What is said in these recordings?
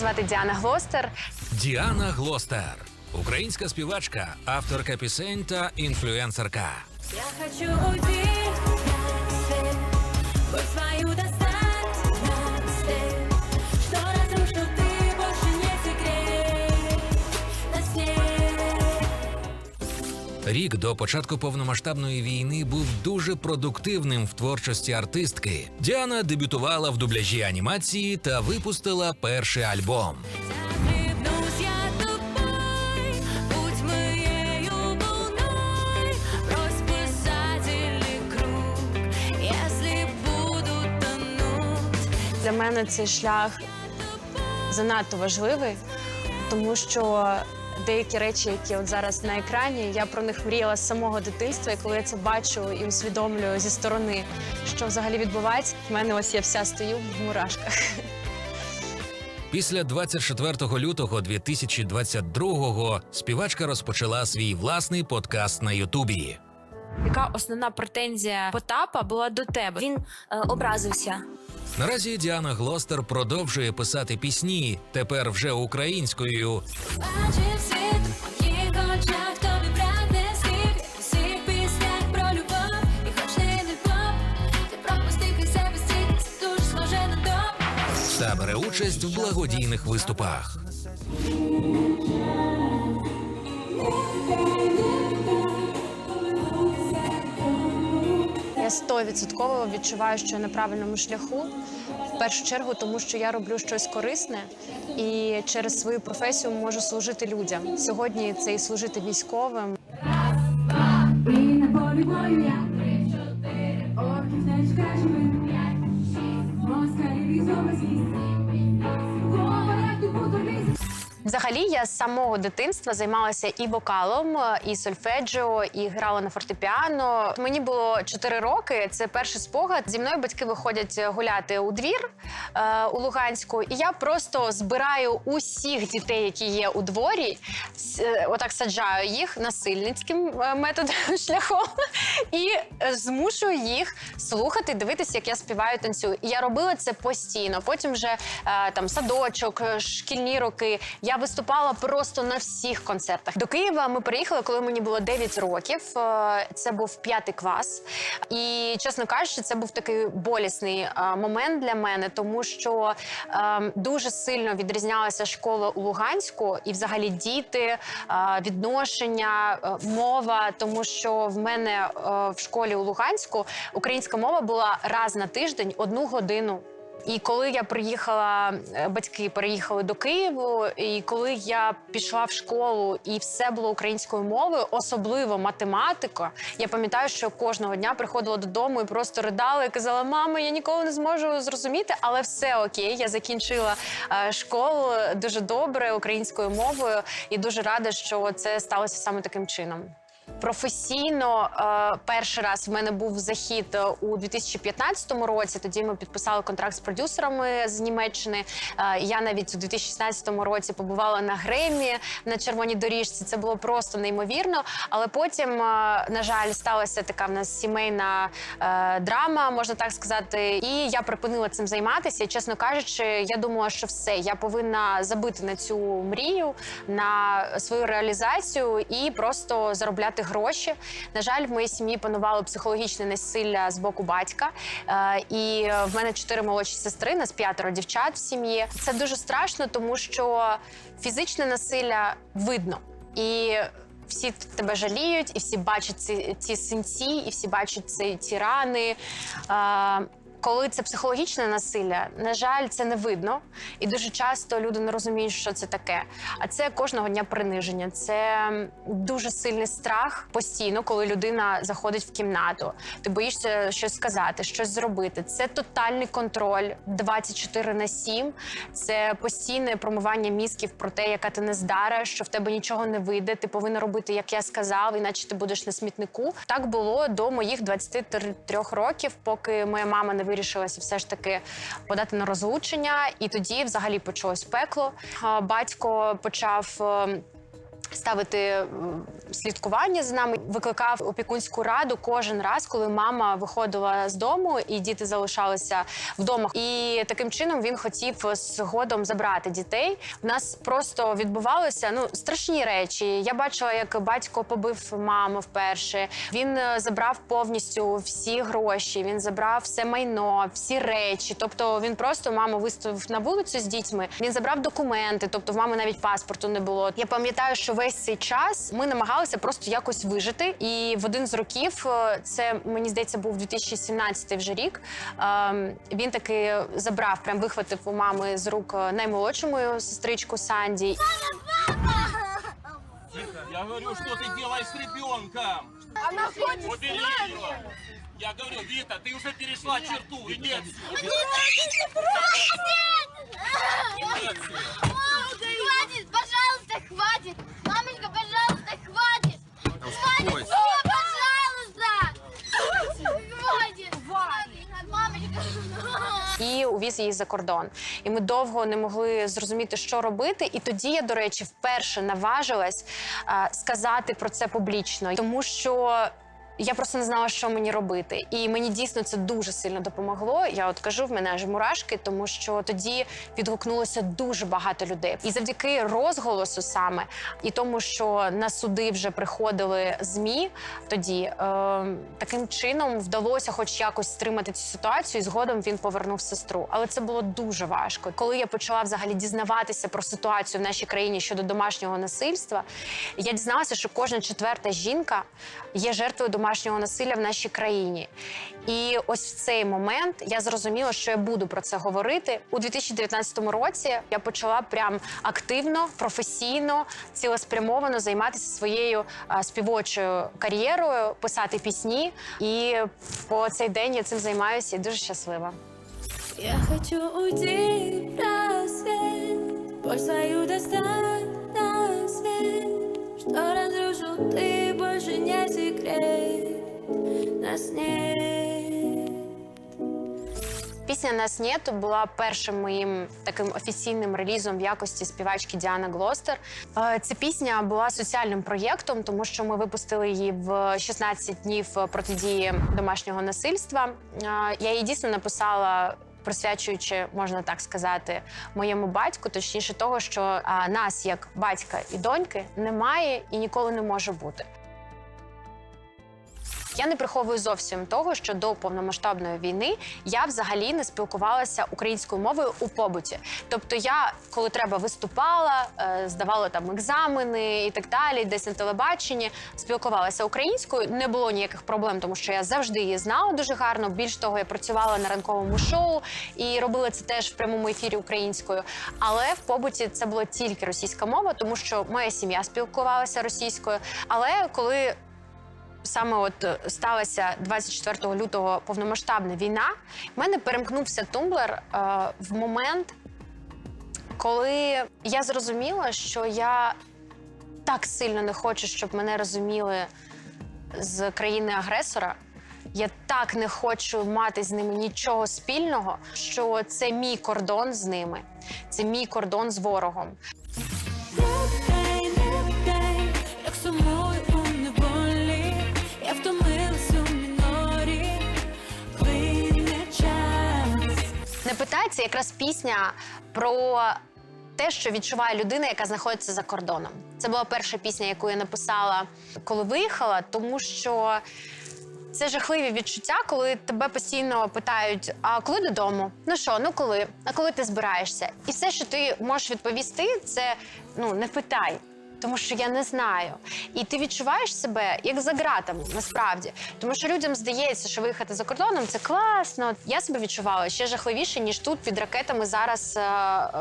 Звати Діана Глостер. Діана Глостер, українська співачка, авторка пісень та інфлюенсерка. Я хочу уйти Рік до початку повномасштабної війни був дуже продуктивним в творчості артистки. Діана дебютувала в дубляжі анімації та випустила перший альбом. Для мене цей шлях занадто важливий, тому що деякі речі, які от зараз на екрані, я про них мріяла з самого дитинства, і коли я це бачу і усвідомлюю зі сторони, що взагалі відбувається, в мене ось я вся стою в мурашках. Після 24 лютого 2022-го співачка розпочала свій власний подкаст на Ютубі. Яка основна претензія Потапа була до тебе? Він е, образився. Наразі Діана Глостер продовжує писати пісні, тепер вже українською, Бачив світ їх очах, тобі прагне скільки в усіх піснях про любов. І хоч не ти крізь себе дуже на та бере участь в благодійних виступах. Стовідсотково відчуваю, що я на правильному шляху. В першу чергу, тому що я роблю щось корисне і через свою професію можу служити людям. Сьогодні це і служити військовим, І на полі бою я три-чотири орків не чекаєш п'ять, шість, москалів і з'їсть. Взагалі, я з самого дитинства займалася і вокалом, і сольфеджіо, і грала на фортепіано. Мені було 4 роки. Це перший спогад. Зі мною батьки виходять гуляти у двір е, у Луганську, і я просто збираю усіх дітей, які є у дворі, е, отак саджаю їх насильницьким е, методом шляхом і змушую їх слухати, дивитися, як я співаю, танцюю. І я робила це постійно. Потім вже е, там садочок, шкільні роки. Я виступала просто на всіх концертах. До Києва ми приїхали, коли мені було 9 років. Е, Це був п'ятий клас. І чесно кажучи, це був такий болісний е, момент для мене, тому що е, дуже сильно відрізнялася школа у Луганську і взагалі діти, відношення, мова, тому що в мене в школі у Луганську українська мова була раз на тиждень одну годину. І коли я приїхала, е, батьки переїхали до Києву, і коли я пішла в школу і все було українською мовою, особливо математика, я пам'ятаю, що кожного дня приходила додому і просто ридала і казала: мама, я ніколи не зможу зрозуміти, але все окей. Я закінчила е, школу дуже добре українською мовою і дуже рада, що це сталося саме таким чином. Професійно е, перший раз в мене був захід е, у 2015 році. Тоді ми підписали контракт з продюсерами з Німеччини. Е, я навіть у 2016 році побувала на Гремі на червоній доріжці. Це було просто неймовірно. Але потім, на жаль, сталася така в нас сімейна драма, можна так сказати. І я припинила цим займатися. І, чесно кажучи, я думала, що все, я повинна забити на цю мрію, на свою реалізацію і просто заробляти гроші. На жаль, в моїй сім'ї панувало психологічне насилля з боку батька. Е, І в мене чотири молодші сестри, нас п'ятеро дівчат в сім'ї. Це дуже страшно, тому що фізичне насилля видно і. Всі тебе жаліють, і всі бачать ці, ці синці, і всі бачать ці, ці рани. Е, коли це психологічне насилля, на жаль, це не видно, і дуже часто люди не розуміють, що це таке. А це кожного дня приниження. Це дуже сильний страх постійно, коли людина заходить в кімнату. Ти боїшся щось сказати, щось зробити. Це тотальний контроль 24 на 7. Це постійне промивання мізків про те, яка ти не здара, що в тебе нічого не вийде. Ти повинна робити, як я сказав, іначе ти будеш на смітнику. Так було до моїх 23 років, поки моя мама не вирішилася все ж таки подати на розлучення, і тоді взагалі почалось пекло. Батько почав. Ставити слідкування за нами, викликав опікунську раду кожен раз, коли мама виходила з дому і діти залишалися вдома. І таким чином він хотів згодом забрати дітей. У нас просто відбувалося ну страшні речі. Я бачила, як батько побив маму вперше. Він е, забрав повністю всі гроші. Він забрав все майно, всі речі. Тобто він просто маму виставив на вулицю з дітьми. Він забрав документи. Тобто, в мами навіть паспорту не було. Я пам'ятаю, що весь цей час ми намагалися просто якось вижити. І в один з років е, це мені здається був 2017 вже рік. ем, Він таки забрав, прям вихватив у мами з рук наймолодшому наймолодшу мою сестричку Санді. Я говорю, что ты делаешь с ребенком? Она хочет Убери ее. Я говорю, Вита, ты уже перешла черту. Иди отсюда. Иди отсюда. Хватит, пожалуйста, хватит! Мамочка, пожалуйста, хватит! Хватит, і увіз її за кордон. І ми довго не могли зрозуміти, що робити. І тоді я, до речі, вперше наважилась сказати про це публічно, тому що. Я просто не знала, що мені робити, і мені дійсно це дуже сильно допомогло. Я от кажу, в мене аж мурашки, тому що тоді відгукнулося дуже багато людей. І завдяки розголосу саме і тому, що на суди вже приходили змі, тоді е, таким чином вдалося, хоч якось стримати цю ситуацію. і Згодом він повернув сестру. Але це було дуже важко. Коли я почала взагалі дізнаватися про ситуацію в нашій країні щодо домашнього насильства, я дізналася, що кожна четверта жінка є жертвою домашнього насилля в нашій країні. І ось в цей момент я зрозуміла, що я буду про це говорити у 2019 році. Я почала прям активно, професійно, цілеспрямовано займатися своєю співочою кар'єрою, писати пісні. І по цей день я цим займаюся і дуже щаслива. Я хочу уйти в рассвет Боль свою достать на Что разрушу ты, больше не секрет Нас нет Пісня «Нас нет» була першим моїм таким офіційним релізом в якості співачки Діана Глостер. Е, Ця пісня була соціальним проєктом, тому що ми випустили її в 16 днів протидії домашнього насильства. Е, Я її дійсно написала. Присвячуючи, можна так сказати, моєму батьку, точніше того, що а, нас, як батька і доньки, немає і ніколи не може бути. Я не приховую зовсім того, що до повномасштабної війни я взагалі не спілкувалася українською мовою у побуті. Тобто, я, коли треба, виступала, е, здавала там екзамени і так далі, десь на телебаченні, спілкувалася українською. Не було ніяких проблем, тому що я завжди її знала дуже гарно. Більш того, я працювала на ранковому шоу і робила це теж в прямому ефірі українською. Але в побуті це була тільки російська мова, тому що моя сім'я спілкувалася російською. Але коли саме от е, сталася 24 лютого повномасштабна війна, в мене перемкнувся тумблер е, в момент, коли я зрозуміла, що я так сильно не хочу, щоб мене розуміли з країни-агресора. Я так не хочу мати з ними нічого спільного, що це мій кордон з ними, це мій кордон з ворогом. Питається якраз пісня про те, що відчуває людина, яка знаходиться за кордоном. Це була перша пісня, яку я написала, коли виїхала, тому що це жахливі відчуття, коли тебе постійно питають: а коли додому? Ну що, ну коли? А коли ти збираєшся? І все, що ти можеш відповісти, це ну не питай. Тому що я не знаю. І ти відчуваєш себе як за ґратами, насправді. Тому що людям здається, що виїхати за кордоном це класно. Я себе відчувала ще жахливіше, ніж тут під ракетами зараз е,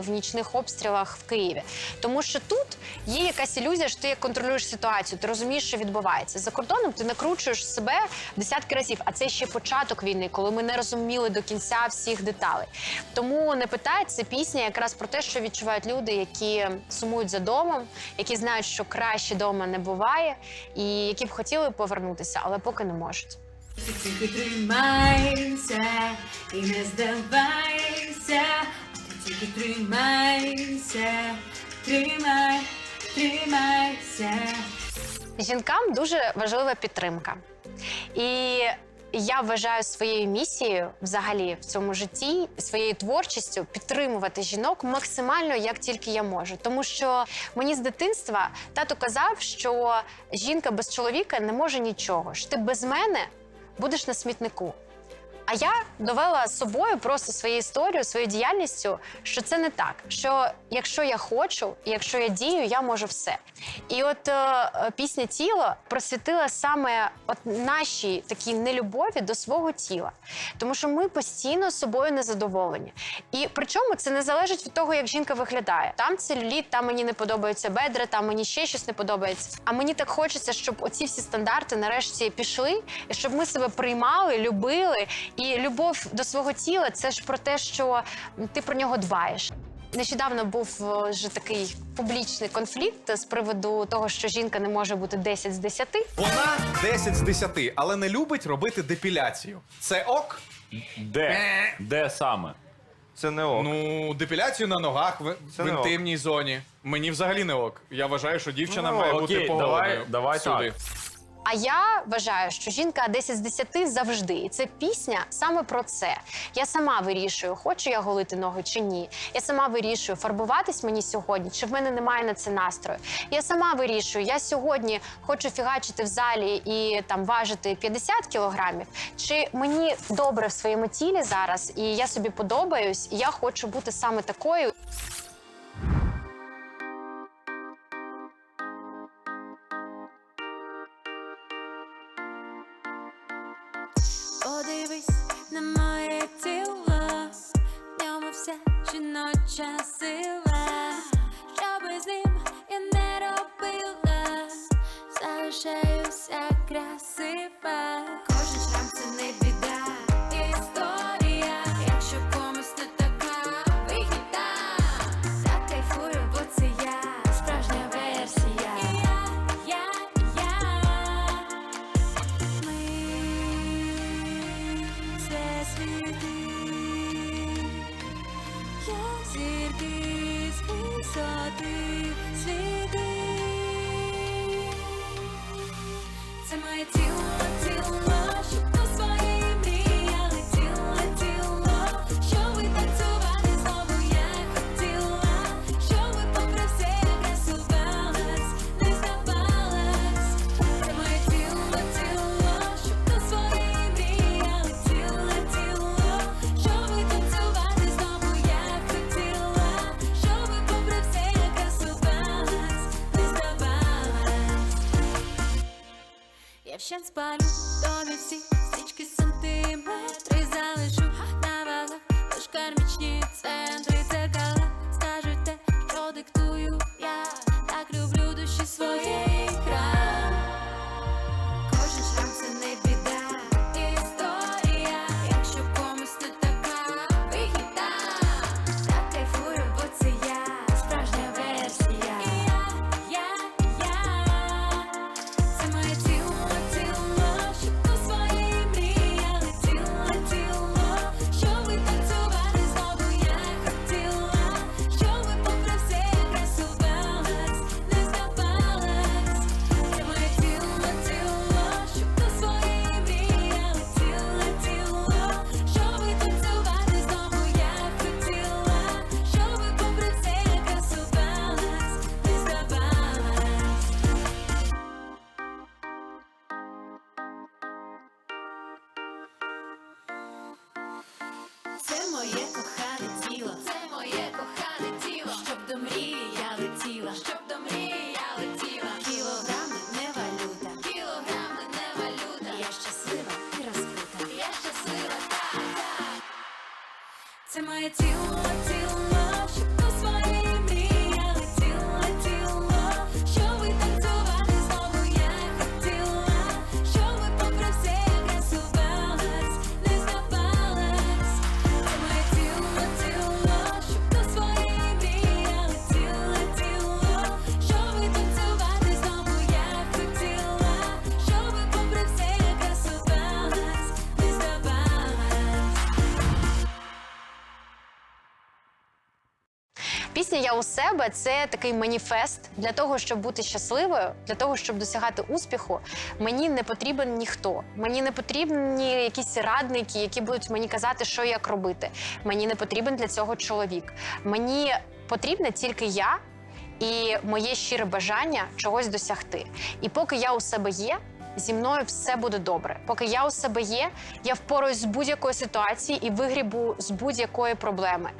в нічних обстрілах в Києві. Тому що тут є якась ілюзія, що ти контролюєш ситуацію, ти розумієш, що відбувається. За кордоном ти накручуєш себе десятки разів, а це ще початок війни, коли ми не розуміли до кінця всіх деталей. Тому не питай, це пісня якраз про те, що відчувають люди, які сумують за домом, які знають, що краще дома не буває, і які б хотіли повернутися, але поки не можуть. Тільки тримайся і не здавайся, тільки тримайся, тримай, тримайся. Жінкам дуже важлива підтримка. І я вважаю своєю місією взагалі в цьому житті, своєю творчістю підтримувати жінок максимально як тільки я можу. Тому що мені з дитинства тато казав, що жінка без чоловіка не може нічого. що ти без мене будеш на смітнику. А я довела з собою просто своєю історією, своєю діяльністю, що це не так. Що якщо я хочу, якщо я дію, я можу все. І от е, е, пісня тіло просвітила саме от наші такі нелюбові до свого тіла, тому що ми постійно собою незадоволені. І причому це не залежить від того, як жінка виглядає. Там целюліт, там мені не подобаються бедра, там мені ще щось не подобається. А мені так хочеться, щоб оці всі стандарти нарешті пішли, і щоб ми себе приймали, любили. І любов до свого тіла це ж про те, що ти про нього дбаєш. Нещодавно був е, вже такий публічний конфлікт з приводу того, що жінка не може бути 10 з 10. Вона 10 з 10, але не любить робити депіляцію. Це ок? Де? Де саме? Це не ок. Ну, депіляцію на ногах в, Це в не ок. інтимній зоні. Мені взагалі не ок. Я вважаю, що дівчина Ну, має окей, бути давай- поголеною. давай всюди. так. А я вважаю, що жінка 10 з 10 завжди. І це пісня саме про це. Я сама вирішую, хочу я голити ноги чи ні. Я сама вирішую, фарбуватись мені сьогодні, чи в мене немає на це настрою. Я сама вирішую, я сьогодні хочу фігачити в залі і там важити 50 кілограмів, чи мені добре в своєму тілі зараз, і я собі подобаюсь, і я хочу бути саме такою. Вся жіноча сила, що би з ним я не робила, залишаюся красива. Сьогодні я у себе це такий маніфест для того, щоб бути щасливою, для того, щоб досягати успіху. Мені не потрібен ніхто. Мені не потрібні якісь радники, які будуть мені казати, що як робити. Мені не потрібен для цього чоловік. Мені потрібна тільки я і моє щире бажання чогось досягти. І поки я у себе є. Зі мною все буде добре. Поки я у себе є, я впораюсь з будь-якої ситуації і вигрібу з будь-якої проблеми.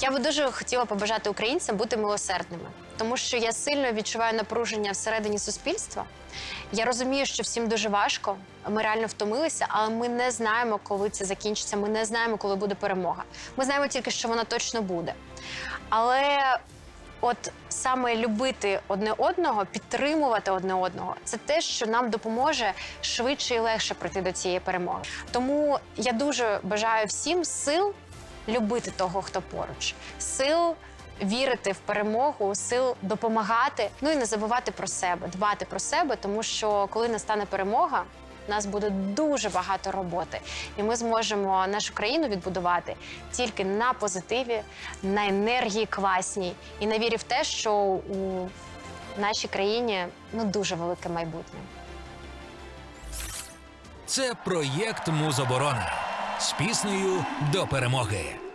Я би дуже хотіла побажати українцям бути милосердними, тому що я сильно відчуваю напруження всередині суспільства. Я розумію, що всім дуже важко. Ми реально втомилися, але ми не знаємо, коли це закінчиться. Ми не знаємо, коли буде перемога. Ми знаємо тільки, що вона точно буде. Але от саме любити одне одного, підтримувати одне одного, це те, що нам допоможе швидше і легше прийти до цієї перемоги. Тому я дуже бажаю всім сил любити того, хто поруч, сил вірити в перемогу, сил допомагати. Ну і не забувати про себе, дбати про себе, тому що коли настане перемога. У нас буде дуже багато роботи, і ми зможемо нашу країну відбудувати тільки на позитиві, на енергії класній і на вірі в те, що у нашій країні ну дуже велике майбутнє. Це проєкт Музоборона з піснею до перемоги.